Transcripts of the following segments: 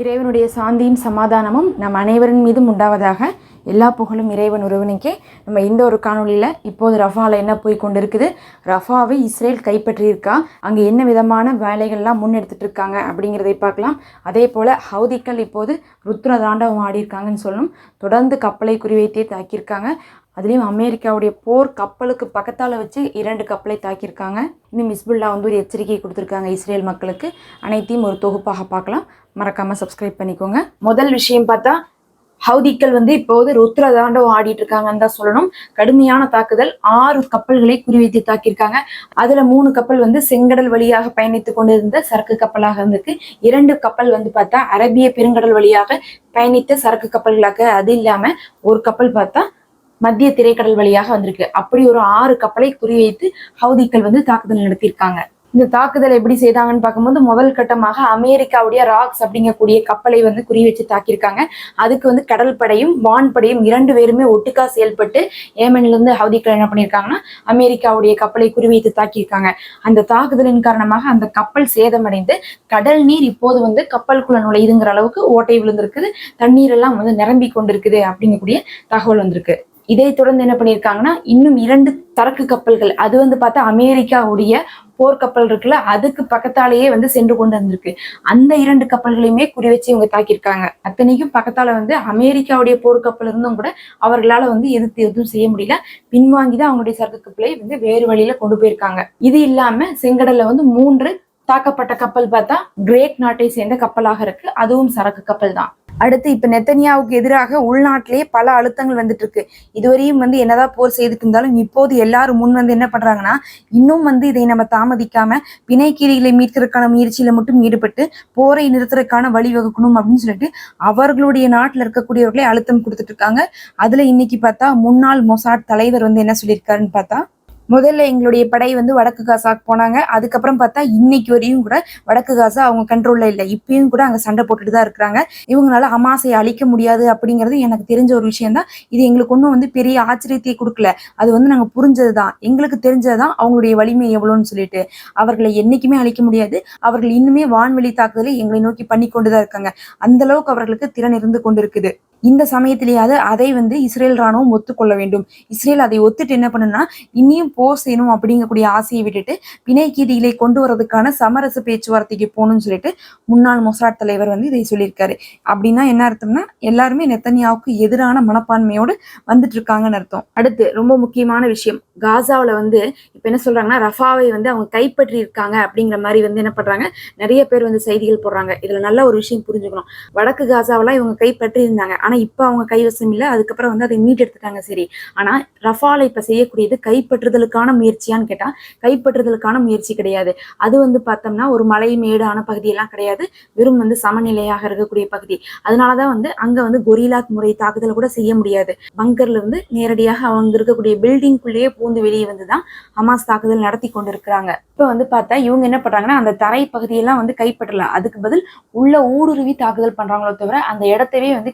இறைவனுடைய சாந்தியும் சமாதானமும் நம் அனைவரின் மீதும் உண்டாவதாக எல்லா புகழும் இறைவன் ஒருவனுக்கே நம்ம இந்த ஒரு காணொளியில் இப்போது ரஃபாவில் என்ன போய் கொண்டிருக்குது? ரஃபாவை இஸ்ரேல் கைப்பற்றியிருக்கா? அங்கே என்ன விதமான வேலைகள்லாம் முன்னெடுத்துட்டு இருக்காங்க அப்படிங்கிறதை பார்க்கலாம். அதே போல் ஹவுதிக்கள் இப்போது ருத்ர தாண்டவம் ஆடியிருக்காங்கன்னு சொல்லணும் தொடர்ந்து கப்பலை குறிவைத்தே தாக்கியிருக்காங்க. அதுலேயும் அமெரிக்காவுடைய போர் கப்பலுக்கு பக்கத்தால் வச்சு இரண்டு கப்பலை தாக்கியிருக்காங்க. இன்னும் மிஸ்புல்லா வந்து ஒரு எச்சரிக்கை கொடுத்துருக்காங்க இஸ்ரேல் மக்களுக்கு. அனைத்தையும் ஒரு தொகுப்பாக பார்க்கலாம். மறக்காமல் சப்ஸ்கிரைப் பண்ணிக்கோங்க. முதல் விஷயம் பார்த்தா ஹவுதிக்கள் வந்து இப்போது ருத்ர தாண்டவம் ஆடிட்டு இருக்காங்கன்னு தான் சொல்லணும். கடுமையான தாக்குதல். ஆறு கப்பல்களை குறிவைத்து தாக்கியிருக்காங்க. அதுல மூணு கப்பல் வந்து செங்கடல் வழியாக பயணித்து கொண்டிருந்த சரக்கு கப்பலாக இருந்திருக்கு. இரண்டு கப்பல் வந்து பார்த்தா அரபிய பெருங்கடல் வழியாக பயணித்த சரக்கு கப்பல்களாக அது இல்லாம ஒரு கப்பல் பார்த்தா மத்திய திரைக்கடல் வழியாக வந்திருக்கு. அப்படி ஒரு ஆறு கப்பலை குறிவைத்து ஹவுதிக்கள் வந்து தாக்குதல் நடத்தியிருக்காங்க. இந்த தாக்குதல் எப்படி செய்தாங்கன்னு பார்க்கும்போது முதல் கட்டமாக அமெரிக்காவுடைய ராக்ஸ் அப்படிங்கக்கூடிய கப்பலை வந்து குறி வச்சு தாக்கியிருக்காங்க. அதுக்கு வந்து கடல் படையும் வான்படையும் இரண்டு பேருமே ஒட்டுக்கா செயல்பட்டு ஏமன்லேருந்து ஹவுதிக்கள் என்ன பண்ணியிருக்காங்கன்னா அமெரிக்காவுடைய கப்பலை குறிவைத்து தாக்கியிருக்காங்க. அந்த தாக்குதலின் காரணமாக அந்த கப்பல் சேதமடைந்து கடல் நீர் இப்போது வந்து கப்பலுக்குள்ள நுழையுதுங்கிற அளவுக்கு ஓட்டை விழுந்திருக்குது. தண்ணீர் எல்லாம் வந்து நிரம்பி கொண்டிருக்குது அப்படிங்கக்கூடிய தகவல் வந்திருக்கு. இதை தொடர்ந்து என்ன பண்ணியிருக்காங்கன்னா இன்னும் இரண்டு சரக்கு கப்பல்கள் அது வந்து பார்த்தா அமெரிக்காவுடைய போர்க்கப்பல் இருக்குல்ல அதுக்கு பக்கத்தாலேயே வந்து சென்று கொண்டு வந்திருக்கு. அந்த இரண்டு கப்பல்களையுமே குறி வச்சு இவங்க தாக்கியிருக்காங்க. அத்தனைக்கும் பக்கத்தால வந்து அமெரிக்காவுடைய போர்க்கப்பல் இருந்தும் கூட அவர்களால வந்து எதிர்த்து எதுவும் செய்ய முடியல. பின்வாங்கி தான் அவங்களுடைய சரக்கு கப்பலை வந்து வேறு வழியில கொண்டு போயிருக்காங்க. இது இல்லாம செங்கடல்ல வந்து மூன்று தாக்கப்பட்ட கப்பல் பார்த்தா கிரேட் நாட்டை சேர்ந்த கப்பலாக இருக்கு. அதுவும் சரக்கு கப்பல் தான். அடுத்து இப்ப நெத்தனியாவுக்கு எதிராக உள்நாட்டிலேயே பல அழுத்தங்கள் வந்துட்டு இருக்கு இதுவரையும் வந்து என்னதான் போர் செய்துட்டு இருந்தாலும் இப்போது எல்லாரும் முன் வந்து என்ன பண்றாங்கன்னா இன்னும் வந்து இதை நம்ம தாமதிக்காம பிணைக்கீரிகளை மீட்கிறதுக்கான முயற்சியில மட்டும் ஈடுபட்டு போரை நிறுத்துறதுக்கான வழிவகுக்கணும் அப்படின்னு சொல்லிட்டு அவர்களுடைய நாட்டில் இருக்கக்கூடியவர்களே அழுத்தம் கொடுத்துட்டு இருக்காங்க. அதுல இன்னைக்கு பார்த்தா முன்னாள் மொசாட் தலைவர் வந்து என்ன சொல்லியிருக்காருன்னு பார்த்தா முதல்ல எங்களுடைய படை வந்து வடக்கு காசாக்கு போனாங்க. அதுக்கப்புறம் பார்த்தா இன்னைக்கு வரையும் கூட வடக்கு காசா அவங்க கண்ட்ரோல்ல இல்லை. இப்பயும் கூட அங்கே சண்டை போட்டுட்டு தான் இருக்கிறாங்க. இவங்களால ஹமாஸை அழிக்க முடியாது அப்படிங்கிறது எனக்கு தெரிஞ்ச ஒரு விஷயம் தான். இது எங்களுக்கு ஒன்றும் வந்து பெரிய ஆச்சரியத்தை கொடுக்கல. அது வந்து நாங்கள் புரிஞ்சது தான். எங்களுக்கு தெரிஞ்சது தான் அவங்களுடைய வலிமை எவ்வளோன்னு சொல்லிட்டு. அவர்களை என்னைக்குமே அழிக்க முடியாது. அவர்கள் இன்னுமே வான்வெளி தாக்குதலை எங்களை நோக்கி பண்ணி கொண்டு தான் இருக்காங்க. அந்த அளவுக்கு அவர்களுக்கு திறன் இருந்து கொண்டிருக்குது. இந்த சமயத்திலேயாவது அதை வந்து இஸ்ரேல் ராணுவம் ஒத்துக்கொள்ள வேண்டும். இஸ்ரேல் அதை ஒத்துட்டு என்ன பண்ணுன்னா இனியும் போர் செய்யணும் அப்படிங்கக்கூடிய ஆசையை விட்டுட்டு பிணை கீதிகளை கொண்டு வரதுக்கான சமரச பேச்சுவார்த்தைக்கு போகணும்னு சொல்லிட்டு முன்னாள் மொசாட் தலைவர் வந்து இதை சொல்லியிருக்காரு. அப்படின்னா என்ன அர்த்தம்னா எல்லாருமே நெத்தனியாவுக்கு எதிரான மனப்பான்மையோடு வந்துட்டு இருக்காங்கன்னு அர்த்தம். அடுத்து ரொம்ப முக்கியமான விஷயம். காசாவில் வந்து இப்போ என்ன சொல்றாங்கன்னா ரஃபாவை வந்து அவங்க கைப்பற்றி இருக்காங்க அப்படிங்கிற மாதிரி வந்து என்ன பண்றாங்க நிறைய பேர் வந்து செய்திகள் போடுறாங்க. இதுல நல்ல ஒரு விஷயம் புரிஞ்சுக்கணும். வடக்கு காசாவெல்லாம் இவங்க கைப்பற்றி இருந்தாங்க ஆனால் இப்போ அவங்க கைவசம் இல்லை. அதுக்கப்புறம் வந்து அதை மீட்டெடுத்துட்டாங்க சரி. ஆனா ரஃபாலை இப்போ செய்யக்கூடியது கைப்பற்றுதலுக்கான முயற்சியான்னு கேட்டா கைப்பற்றுதலுக்கான முயற்சி கிடையாது. அது வந்து பார்த்தோம்னா ஒரு மலை மேடான பகுதியெல்லாம் கிடையாது. வெறும் வந்து சமநிலையாக இருக்கக்கூடிய பகுதி. அதனாலதான் வந்து அங்க வந்து கொரிலாக் முறை தாக்குதல் கூட செய்ய முடியாது. பங்கர்ல இருந்து நேரடியாக அவங்க இருக்கக்கூடிய பில்டிங்குள்ளேயே பூந்து வெளியே வந்து தான் ஹமாஸ் தாக்குதல் நடத்தி கொண்டிருக்கிறாங்க. இப்போ வந்து பார்த்தா இவங்க என்ன பண்றாங்கன்னா அந்த தரை பகுதியெல்லாம் வந்து கைப்பற்றலாம். அதுக்கு பதில் உள்ள ஊடுருவி தாக்குதல் பண்றாங்களோ தவிர அந்த இடத்தவே வந்து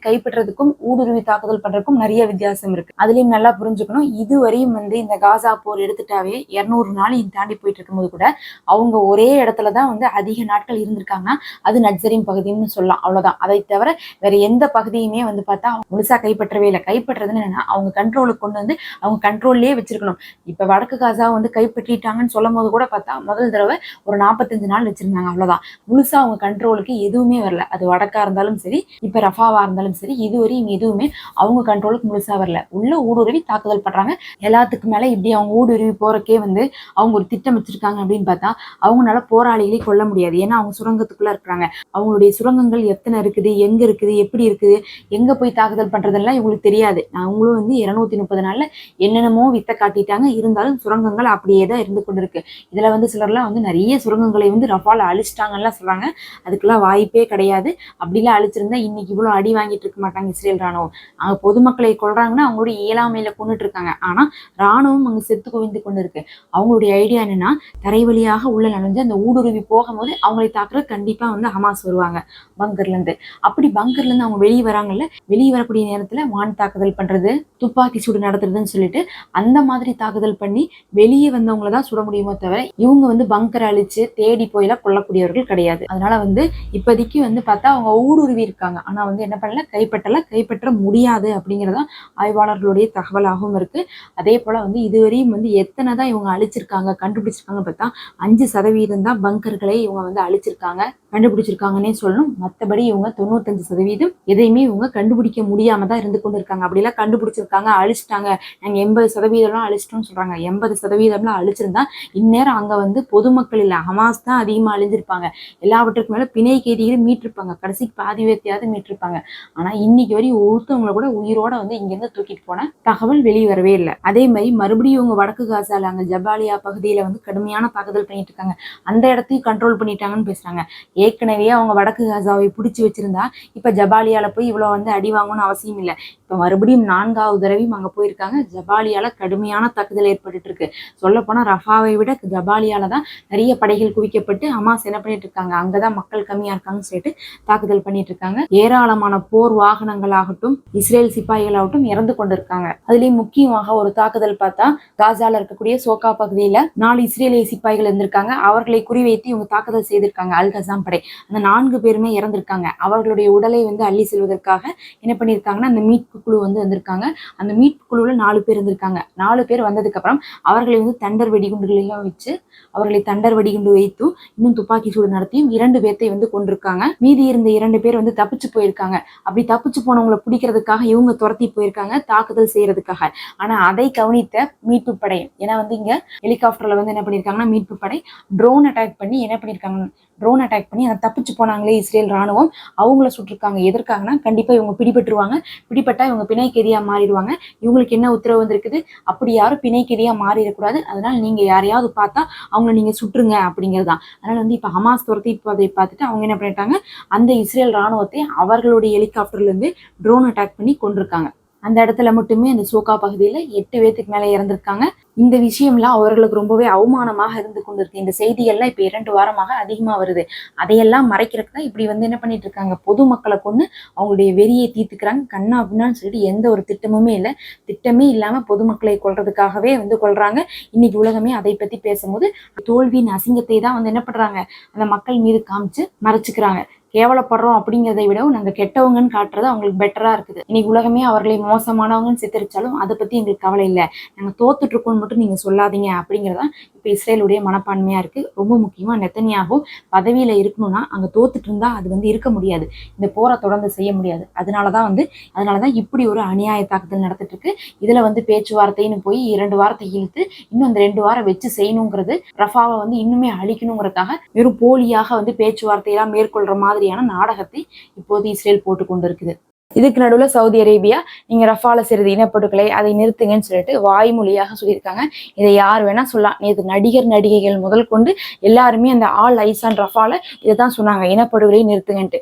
கைப்பற்றதுக்கும் ஊடுருவி தாக்குதல் பண்றதுக்கும் நிறைய வித்தியாசம் இருக்கு. அதுலயும் நல்லா புரிஞ்சுக்கணும். இதுவரையும் வந்து இந்த காசா போர் எடுத்துட்டாவே இருநூறு நாள் தாண்டி போயிட்டு இருக்கும்போது கூட அவங்க ஒரே இடத்துல தான் வந்து அதிக நாட்கள் இருந்திருக்காங்கன்னா அது நட்சரின் பகுதின்னு சொல்லலாம். அவ்வளவுதான். அதை தவிர வேற எந்த பகுதியுமே வந்து பார்த்தா முழுசா கைப்பற்றவே இல்லை. கைப்பற்றுறதுன்னு என்னன்னா அவங்க கண்ட்ரோலுக்கு கொண்டு வந்து அவங்க கண்ட்ரோல்லே வச்சிருக்கணும். இப்ப வடக்கு காசா வந்து கைப்பற்றிட்டாங்கன்னு சொல்லும் போது கூட பார்த்தா முதல் தடவை ஒரு நாற்பத்தஞ்சு நாள் வச்சிருந்தாங்க. அவ்வளவுதான். முழுசா அவங்க கண்ட்ரோலுக்கு எதுவுமே வரல. அது வடக்கா இருந்தாலும் சரி இப்ப ரஃபாவா இருந்தாலும் சரி இது இதுவரையும் எதுவுமே அவங்க கண்ட்ரோலுக்கு முழுசா வரல. உள்ள ஊடுருவி தாக்குதல் பண்றாங்க. எல்லாத்துக்கு மேல இப்படி அவங்க ஊடுருவி போறக்கே வந்து அவங்க ஒரு திட்டம் வச்சிருக்காங்க அப்படின்னு பார்த்தா அவங்களால போராளிகளை கொல்ல முடியாது. ஏன்னா அவங்க சுரங்கத்துக்குள்ள இருக்கிறாங்க. அவங்களுடைய சுரங்கங்கள் எத்தனை இருக்குது எங்க இருக்குது எப்படி இருக்குது எங்க போய் தாக்குதல் பண்றதெல்லாம் இவங்களுக்கு தெரியாது. அவங்களும் வந்து இருநூத்தி முப்பது நாள்ல என்னென்னமோ வித்த காட்டிட்டாங்க. இருந்தாலும் சுரங்கங்கள் அப்படியே தான் இருந்து கொண்டிருக்கு. இதுல வந்து சிலர்லாம் வந்து நிறைய சுரங்கங்களை வந்து ரஃபால அழிச்சிட்டாங்கலாம் சொல்றாங்க. அதுக்கெல்லாம் வாய்ப்பே கிடையாது. அப்படிலாம் அழிச்சிருந்தா இன்னைக்கு இவ்வளவு அடி வாங்கிட்டு இருக்க மாட்டாங்க. இருக்காங்க இஸ்ரேல் ராணுவம் அங்கே பொதுமக்களை கொள்றாங்கன்னா அவங்களுடைய இயலாமையில கொண்டுட்டு இருக்காங்க ஆனா ராணுவம் அங்க செத்து குவிந்து கொண்டு இருக்கு அவங்களுடைய ஐடியா என்னன்னா தரை வழியாக உள்ள நுழைஞ்சு அந்த ஊடுருவி போகும்போது அவங்களை தாக்குறது கண்டிப்பா வந்து ஹமாஸ் வருவாங்க பங்கர்ல இருந்து அப்படி பங்கர்ல இருந்து அவங்க வெளியே வராங்கல்ல வெளியே வரக்கூடிய நேரத்துல வான் தாக்குதல் பண்றது துப்பாக்கி சூடு நடத்துறதுன்னு சொல்லிட்டு அந்த மாதிரி தாக்குதல் பண்ணி வெளியே வந்தவங்கள தான் சுட முடியுமோ தவிர இவங்க வந்து பங்கர் அழிச்சு தேடி போயெல்லாம் கொல்லக்கூடியவர்கள் கிடையாது. அதனால வந்து இப்போதைக்கு வந்து பார்த்தா அவங்க ஊடுருவி இருக்காங்க. ஆனா வந்து என்ன பண்ணல கைப்பற்றல கைப்பற்ற முடியாது அப்படிங்கிறதா ஆய்வாளர்களுடைய தகவலாகவும் இருக்கு. அதே போல வந்து இதுவரையும் வந்து எத்தனை தான் இவங்க அழிச்சிருக்காங்க கண்டுபிடிச்சிருக்காங்க பார்த்தா அஞ்சு சதவீதம் தான் பங்கர்களை இவங்க வந்து அழிச்சிருக்காங்க கண்டுபிடிச்சிருக்காங்கன்னே சொல்லணும். மற்றபடி இவங்க தொண்ணூத்தஞ்சு சதவீதம் எதையுமே இவங்க கண்டுபிடிக்க முடியாம தான் இருந்து கொண்டு இருக்காங்க அப்படிலாம் கண்டுபிடிச்சிருக்காங்க அழிச்சிட்டாங்க. நாங்க எண்பது சதவீதம்லாம் அழிச்சிட்டோம்னு சொல்றாங்க. எண்பது சதவீதம்லாம் அழிச்சிருந்தா இந்நேரம் அங்க வந்து பொதுமக்கள் இல்லை ஹமாஸ் தான் அதிகமா அழிஞ்சிருப்பாங்க. எல்லாவற்றுக்கு மேல பிணை கைதிகளும் மீட்டிருப்பாங்க. கடைசிக்கு பாதி வேத்தியாவது மீட்டிருப்பாங்க. ஆனா இன்னைக்கு வரையும் ஒருத்தவங்கள கூட உயிரோட வந்து இங்கிருந்து தூக்கிட்டு போன தகவல் வெளியே வரவே இல்லை. அதே மாதிரி மறுபடியும் இவங்க வடக்கு காசால அங்க ஜபாலியா பகுதியில வந்து கடுமையான தாக்குதல் பண்ணிட்டு இருக்காங்க. அந்த இடத்தையும் கண்ட்ரோல் பண்ணிட்டாங்கன்னு பேசுறாங்க. ஏற்கனவே அவங்க வடக்கு காசாவை பிடிச்சி வச்சிருந்தா இப்ப ஜபாலியால போய் இவ்வளவு வந்து அடி வாங்கணும்னு அவசியம் இல்லை. இப்ப மறுபடியும் நான்காவது தடவையும் அங்க போயிருக்காங்க. ஜபாலியால கடுமையான தாக்குதல் ஏற்பட்டுட்டு இருக்கு. சொல்ல போனா ரஃபாவை விட ஜபாலியால தான் நிறைய படைகள் குவிக்கப்பட்டு ஹமாஸ் என்ன பண்ணிட்டு இருக்காங்க? அங்கதான் மக்கள் கம்மியா இருக்காங்கன்னு சொல்லிட்டு தாக்குதல் பண்ணிட்டு இருக்காங்க. ஏராளமான போர் வாகனங்களாகட்டும் இஸ்ரேல் சிப்பாய்களாகட்டும் இறந்து கொண்டிருக்காங்க. அதுலயும் முக்கியமாக ஒரு தாக்குதல் பார்த்தா காசால இருக்கக்கூடிய சோகா பகுதியில நாலு இஸ்ரேலிய சிப்பாய்கள் இருந்திருக்காங்க. அவர்களை குறிவைத்து இவங்க தாக்குதல் செய்திருக்காங்க அல் கசாம் படை. அந்த நான்கு பேருமே இறந்திருக்காங்க. அவர்களுடைய உடலை வந்து அள்ளி செல்வதற்காக என்ன பண்ணியிருக்காங்கன்னா அந்த மீட்பு குழு வந்து வந்திருக்காங்க. அந்த மீட்பு குழுவில் நாலு பேர் இருந்திருக்காங்க. நாலு பேர் வந்ததுக்கு அப்புறம் அவர்களை வந்து தண்டர் வெடிகுண்டுகளெல்லாம் வச்சு அவர்களை தண்டர் வெடிகுண்டு வைத்தும் இன்னும் துப்பாக்கி சூடு நடத்தியும் இரண்டு பேர்த்தை வந்து கொண்டிருக்காங்க. மீதி இருந்த இரண்டு பேர் வந்து தப்பிச்சு போயிருக்காங்க. அப்படி தப்பிச்சு போனவங்களை பிடிக்கிறதுக்காக இவங்க துரத்தி போயிருக்காங்க தாக்குதல் செய்யறதுக்காக. ஆனா அதை கவனித்த மீட்பு படை ஏன்னா வந்து இங்க ஹெலிகாப்டர்ல வந்து என்ன பண்ணிருக்காங்கன்னா மீட்பு படை ட்ரோன் அட்டாக் பண்ணி என்ன பண்ணிருக்காங்க ட்ரோன் அட்டாக் பண்ணி அதை தப்பிச்சு போனாங்களே இஸ்ரேல் ராணுவம். அவங்கள சுட்டிருக்காங்க. எதற்காகனா கண்டிப்பா இவங்க பிடிபட்டுருவாங்க. பிடிபட்டா இவங்க பிணைக்கெதியா மாறிடுவாங்க. இவங்களுக்கு என்ன உத்தரவு வந்திருக்குது? அப்படி யாரும் பிணைக்கெதியா மாறிடக்கூடாது. அதனால நீங்க யாரையாவது பார்த்தா அவங்கள நீங்க சுட்டுருங்க அப்படிங்கிறது தான். அதனால வந்து இப்ப ஹமாஸ் துரத்தி அதை பார்த்துட்டு அவங்க என்ன பண்ணிட்டாங்க அந்த இஸ்ரேல் ராணுவத்தை அவர்களுடைய ஹெலிகாப்டர்ல இருந்து ட்ரோன் அட்டாக் பண்ணி கொண்டிருக்காங்க. அந்த இடத்துல மட்டுமே அந்த சோகா பகுதியில எட்டு பேத்துக்கு மேல இறந்திருக்காங்க. இந்த விஷயம்லாம் அவர்களுக்கு ரொம்பவே அவமானமாக இருந்து கொண்டிருக்கு. இந்த செய்திகள்லாம் இப்ப இரண்டு வாரமாக அதிகமா வருது. அதையெல்லாம் மறைக்கிறதுக்கு தான் இப்படி வந்து என்ன பண்ணிட்டு இருக்காங்க? பொதுமக்களை கொண்டு அவங்களுடைய வெறியை தீர்த்துக்கிறாங்க. கண்ணா அப்படின்னு சொல்லிட்டு எந்த ஒரு திட்டமுமே இல்லை. திட்டமே இல்லாம பொதுமக்களை கொள்றதுக்காகவே வந்து கொள்றாங்க இன்னைக்கு உலகமே அதை பத்தி பேசும்போது தோல்வியின் அசிங்கத்தை தான் வந்து என்ன பண்றாங்க? அந்த மக்கள் மீது காமிச்சு மறைச்சுக்கிறாங்க. கேவலப்படுறோம் அப்படிங்கிறதை விடவும் நாங்கள் கெட்டவங்கன்னு காட்டுறது அவங்களுக்கு பெட்டராக இருக்குது. இன்னைக்கு உலகமே அவர்களை மோசமானவங்கன்னு சித்தரிச்சாலும் அதை பற்றி எங்களுக்கு கவலை இல்லை. நாங்கள் தோத்துட்ருக்கோம்னு மட்டும் நீங்கள் சொல்லாதீங்க அப்படிங்கிறதான் இப்போ இஸ்ரேலுடைய மனப்பான்மையாக இருக்குது ரொம்ப முக்கியமாக நெத்தனியாகவும் பதவியில் இருக்கணும்னா அங்கே தோத்துட்டு இருந்தால் அது வந்து இருக்க முடியாது. இந்த போரை தொடர்ந்து செய்ய முடியாது. அதனால தான் வந்து அதனால தான் இப்படி ஒரு அநியாய தாக்குதல் நடந்துட்டு இருக்கு. இதில் வந்து பேச்சுவார்த்தைன்னு போய் இரண்டு வாரத்தை இழுத்து இன்னும் அந்த ரெண்டு வாரம் வச்சு செய்யணுங்கிறது ரஃபாவை வந்து இன்னுமே அழிக்கணுங்கிறதுக்காக வெறும் போலியாக வந்து பேச்சுவார்த்தையெல்லாம் மேற்கொள்கிற மாதிரி மாதிரியான நாடகத்தை இப்போது இஸ்ரேல் போட்டு கொண்டு இருக்குது இதுக்கு நடுவில் சவுதி அரேபியா நீங்கள் ரஃபால சிறிது இனப்படுகொலை அதை நிறுத்துங்கன்னு சொல்லிட்டு வாய்மொழியாக சொல்லியிருக்காங்க. இதை யார் வேணா சொல்லலாம். நேற்று நடிகர் நடிகைகள் முதல் கொண்டு எல்லாருமே அந்த ஆல் ஐசான் ரஃபால இதை தான் சொன்னாங்க. இனப்படுகொலை நிறுத்துங்கன்ட்டு.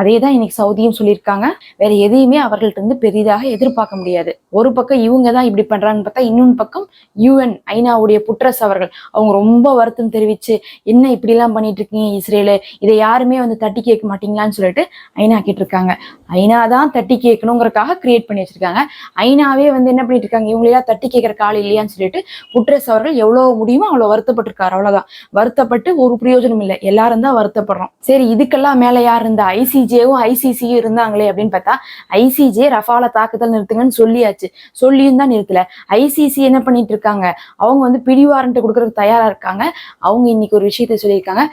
அதே தான் இன்னைக்கு சவுதியும் சொல்லியிருக்காங்க. வேற எதையுமே அவர்கள்ட்ட இருந்து பெரிதாக எதிர்பார்க்க முடியாது. ஒரு பக்கம் இவங்க தான் இப்படி பண்றாங்கன்னு பார்த்தா இன்னொன்று பக்கம் யூஎன் ஐநாவுடைய புட்ரஸ் அவர்கள். அவங்க ரொம்ப வருத்தம் தெரிவிச்சு என்ன இப்படிலாம் பண்ணிட்டு இருக்கீங்க இஸ்ரேலு? இதை யாருமே வந்து தட்டி கேட்க மாட்டீங்களான்னு சொல்லிட்டு ஐநா கேட்டிருக்காங்க. ஐநா தான் தட்டி கேட்கணுங்கிறதுக்காக கிரியேட் பண்ணி வச்சிருக்காங்க. ஐநாவே வந்து என்ன பண்ணிட்டு இருக்காங்க இவங்களெல்லாம் தட்டி கேட்கற காலம் இல்லையான்னு சொல்லிட்டு புட்ரஸ் அவர்கள் எவ்வளவு முடியுமோ அவ்வளவு வருத்தப்பட்டிருக்காரு. அவ்வளவுதான். வருத்தப்பட்டு ஒரு பிரயோஜனம் இல்லை. எல்லாரும் தான் வருத்தப்படுறோம். சரி இதுக்கெல்லாம் மேல யார் இருந்தா ஐசிஜேவும் ஐசிசியும் இருந்தாங்களே அப்படின்னு பார்த்தா ஐசிஜே ரஃபால தாக்குதல் நிறுத்துங்கன்னு சொல்லியாச்சு. சொல்லியும் தான் நிறுத்தல. ஐசிசி என்ன பண்ணிட்டு இருக்காங்க? அவங்க வந்து பிடி வாரண்ட் கொடுக்கறதுக்கு தயாரா இருக்காங்க. அவங்க இன்னைக்கு ஒரு விஷயத்த சொல்லியிருக்காங்க.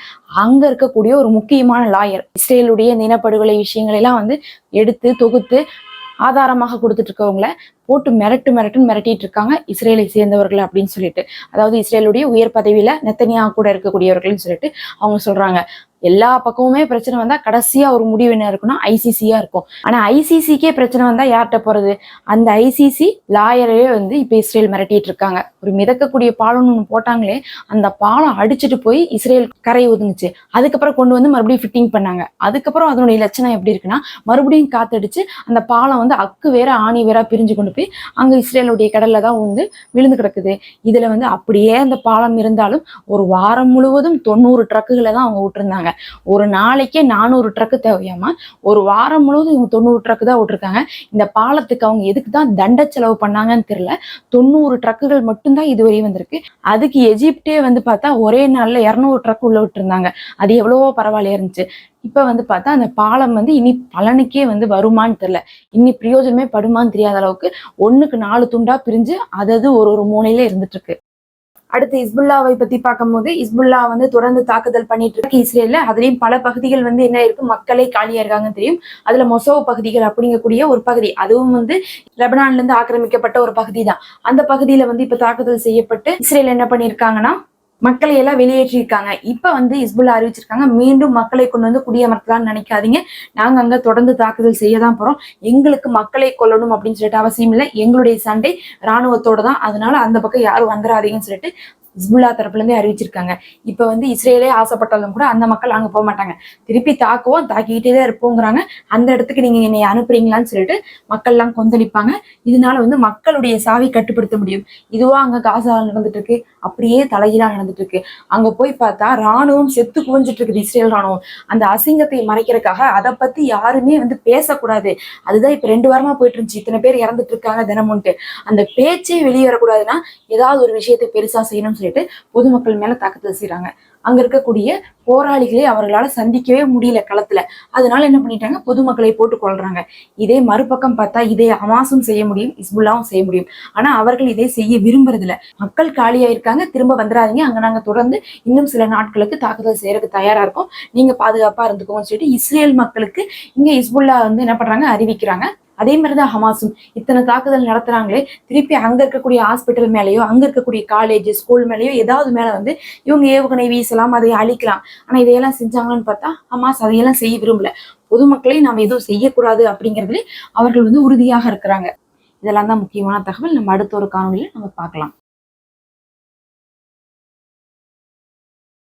அங்க இருக்கக்கூடிய ஒரு முக்கியமான லாயர் இஸ்ரேலுடைய இந்த இனப்படுகொலை விஷயங்களை எல்லாம் வந்து எடுத்து தொகுத்து ஆதாரமாக கொடுத்துட்டு இருக்கவங்கள போட்டு மிரட்டு மிரட்டுன்னு மிரட்டிட்டு இருக்காங்க. இஸ்ரேலை சேர்ந்தவர்கள் அப்படின்னு சொல்லிட்டு. அதாவது இஸ்ரேலுடைய உயர் பதவியில நெத்தனியா கூட இருக்கக்கூடியவர்கள்னு சொல்லிட்டு அவங்க சொல்றாங்க. எல்லா பக்கமுமே பிரச்சனை வந்தா கடைசியா ஒரு முடிவு என்ன இருக்குன்னா ஐசிசியா இருக்கும். ஆனா ஐசிசிக்கே பிரச்சனை வந்தா யார்கிட்ட போறது? அந்த ஐசிசி லாயரே வந்து இப்ப இஸ்ரேல் மிரட்டிட்டு இருக்காங்க. ஒரு மிதக்கக்கூடிய பாலம்னு ஒன்று போட்டாங்களே அந்த பாலம் அடிச்சுட்டு போய் இஸ்ரேல் கரை ஒதுங்குச்சு. அதுக்கப்புறம் கொண்டு வந்து மறுபடியும் ஃபிட்டிங் பண்ணாங்க. அதுக்கப்புறம் அதனுடைய லட்சணம் எப்படி இருக்குன்னா மறுபடியும் காத்தடிச்சு அந்த பாலம் வந்து அக்கு வேற ஆணி வேற பிரிஞ்சு கொண்டு போய் அங்க இஸ்ரேலுடைய கடலில் தான் வந்து விழுந்து கிடக்குது. இதுல வந்து அப்படியே அந்த பாலம் இருந்தாலும் ஒரு வாரம் முழுவதும் தொண்ணூறு ட்ரக்குகளை தான் அவங்க விட்டுருந்தாங்க. ஒரு நாளைக்கே நானூறு ட்ரக்கு தேவையாமா? ஒரு வாரம் முழுவதும் இவங்க தொண்ணூறு ட்ரக்கு தான் விட்டுருக்காங்க. இந்த பாலத்துக்கு அவங்க எதுக்கு தான் தண்ட செலவு பண்ணாங்கன்னு தெரியல. தொண்ணூறு ட்ரக்குகள் மட்டும்தான் இதுவரை வந்திருக்கு. அதுக்கு எஜிப்டே வந்து பார்த்தா ஒரே நாளில் இரநூறு ட்ரக் உள்ள விட்டுருந்தாங்க. அது எவ்வளவோ பரவாயில்லையா இருந்துச்சு. இப்ப வந்து பார்த்தா அந்த பாலம் வந்து இனி பலனுக்கே வந்து வருமான்னு தெரியல. இனி பிரயோஜனமே படுமான்னு தெரியாத அளவுக்கு ஒண்ணுக்கு நாலு துண்டா பிரிஞ்சு அதது ஒரு ஒரு மூலையில இருந்துட்டு இருக்கு அடுத்து இஸ்புல்லாவை பத்தி பார்க்கும்போது இஸ்புல்லா வந்து தொடர்ந்து தாக்குதல் பண்ணிட்டு இருக்கு இஸ்ரேல்ல. அதுலயும் பல பகுதிகள் வந்து என்ன இருக்கு? மக்களே காலியா இருக்காங்கன்னு தெரியும். அதுல மொசோ பகுதிகள் அப்படிங்கக்கூடிய ஒரு பகுதி. அதுவும் வந்து லெபனான்ல இருந்து ஆக்கிரமிக்கப்பட்ட ஒரு பகுதி தான் அந்த பகுதியில வந்து இப்ப தாக்குதல் செய்யப்பட்டு இஸ்ரேல் என்ன பண்ணிருக்காங்கன்னா மக்களை எல்லாம் வெளியேற்றியிருக்காங்க. இப்ப வந்து இஸ்புல்லா அறிவிச்சிருக்காங்க மீண்டும் மக்களை கொண்டு வந்து குடியமர்த்தலாம்னு நினைக்காதீங்க. நாங்க அங்க தொடர்ந்து தாக்குதல் செய்ய தான் போறோம். எங்களுக்கு மக்களை கொல்லணும் அப்படின்னு சொல்லிட்டு அவசியம் இல்லை. எங்களுடைய சண்டை ராணுவத்தோட தான் அதனால அந்த பக்கம் யாரும் வந்துடாதீங்கன்னு சொல்லிட்டு ஹிஸ்புல்லா தரப்புலேருந்தே அறிவிச்சிருக்காங்க. இப்போ வந்து இஸ்ரேலே ஆசைப்பட்டாலும் கூட அந்த மக்கள் அங்க போக மாட்டாங்க. திருப்பி தாக்குவோம் தாக்கிக்கிட்டே தான் இருப்போங்கிறாங்க. அந்த இடத்துக்கு நீங்க என்னை அனுப்புறீங்களான்னு சொல்லிட்டு மக்கள்லாம் கொந்தளிப்பாங்க. இதனால வந்து மக்களுடைய சாவி கட்டுப்படுத்த முடியும். இதுவா அங்க காசா நடந்துட்டு இருக்கு அப்படியே தலைகீழா நடந்துட்டு இருக்கு அங்க போய் பார்த்தா ராணுவம் செத்து குவிஞ்சிட்டு இருக்குது இஸ்ரேல் ராணுவம் அந்த அசிங்கத்தை மறைக்கிறதுக்காக அதை பத்தி யாருமே வந்து பேசக்கூடாது. அதுதான் இப்போ ரெண்டு வாரமா போயிட்டு இருந்துச்சு இத்தனை பேர் இறந்துட்டு இருக்காங்க தினமுன்ட்டு அந்த பேச்சே வெளியே வரக்கூடாதுன்னா ஏதாவது ஒரு விஷயத்தை பெருசா செய்யணும்னு சொல்லி சொல்லிட்டு பொதுமக்கள் மேல தாக்குதல் செய்யறாங்க அங்க இருக்கக்கூடிய போராளிகளை அவர்களால சந்திக்கவே முடியல களத்துல. அதனால என்ன பண்ணிட்டாங்க? பொதுமக்களை போட்டு கொள்றாங்க. இதே மறுபக்கம் பார்த்தா இதே அமாசும் செய்ய முடியும் இஸ்புல்லாவும் செய்ய முடியும். ஆனா அவர்கள் இதை செய்ய விரும்புறதில்ல. மக்கள் காலியா இருக்காங்க திரும்ப வந்துடாதீங்க அங்க நாங்க தொடர்ந்து இன்னும் சில நாட்களுக்கு தாக்குதல் செய்யறதுக்கு தயாரா இருக்கும். நீங்க பாதுகாப்பா இருந்துக்கோங்கன்னு சொல்லிட்டு இஸ்ரேல் மக்களுக்கு இங்க இஸ்புல்லா வந்து என்ன பண்றாங்க? அறிவிக்கிறாங்க. அதே மாதிரிதான் ஹமாஸும் இத்தனை தாக்குதல் நடத்துறாங்களே. திருப்பி அங்க இருக்கக்கூடிய ஹாஸ்பிட்டல் மேலேயோ அங்க இருக்கக்கூடிய காலேஜ் ஸ்கூல் மேலேயோ ஏதாவது மேல வந்து இவங்க ஏவுகணை வீசலாம் அதை அழிக்கலாம். ஆனா இதையெல்லாம் செஞ்சாங்கன்னு பார்த்தா ஹமாஸ் அதையெல்லாம் செய்ய விரும்பல. பொதுமக்களை நாம் எதுவும் செய்யக்கூடாது அப்படிங்கிறதுல அவர்கள் வந்து உறுதியாக இருக்கிறாங்க. இதெல்லாம் தான் முக்கியமான தகவல். நம்ம அடுத்த ஒரு காணொலியில நம்ம பார்க்கலாம்.